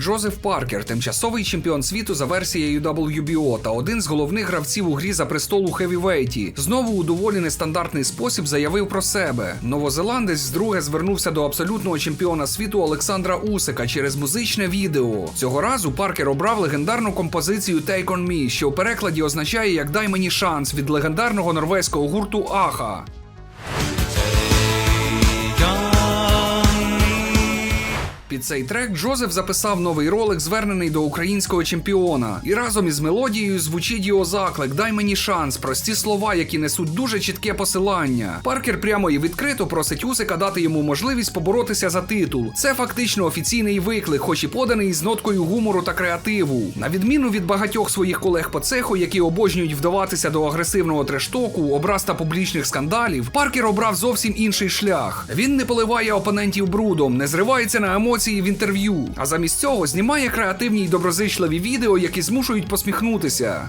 Джозеф Паркер, тимчасовий чемпіон світу за версією WBO та один з головних гравців у грі за престол у хевівейті, знову у доволі нестандартний спосіб заявив про себе. Новозеландець вдруге звернувся до абсолютного чемпіона світу Олександра Усика через музичне відео. Цього разу Паркер обрав легендарну композицію Take On Me, що в перекладі означає як дай мені шанс від легендарного норвезького гурту Аха. Під цей трек Джозеф записав новий ролик, звернений до українського чемпіона. І разом із мелодією звучить його заклик Дай мені шанс, прості слова, які несуть дуже чітке посилання. Паркер прямо і відкрито просить Усика дати йому можливість поборотися за титул. Це фактично офіційний виклик, хоч і поданий з ноткою гумору та креативу. На відміну від багатьох своїх колег по цеху, які обожнюють вдаватися до агресивного трештоку, образ та публічних скандалів, Паркер обрав зовсім інший шлях. Він не поливає опонентів брудом, не зривається на емоції в інтерв'ю, а замість цього знімає креативні й доброзичливі відео, які змушують посміхнутися.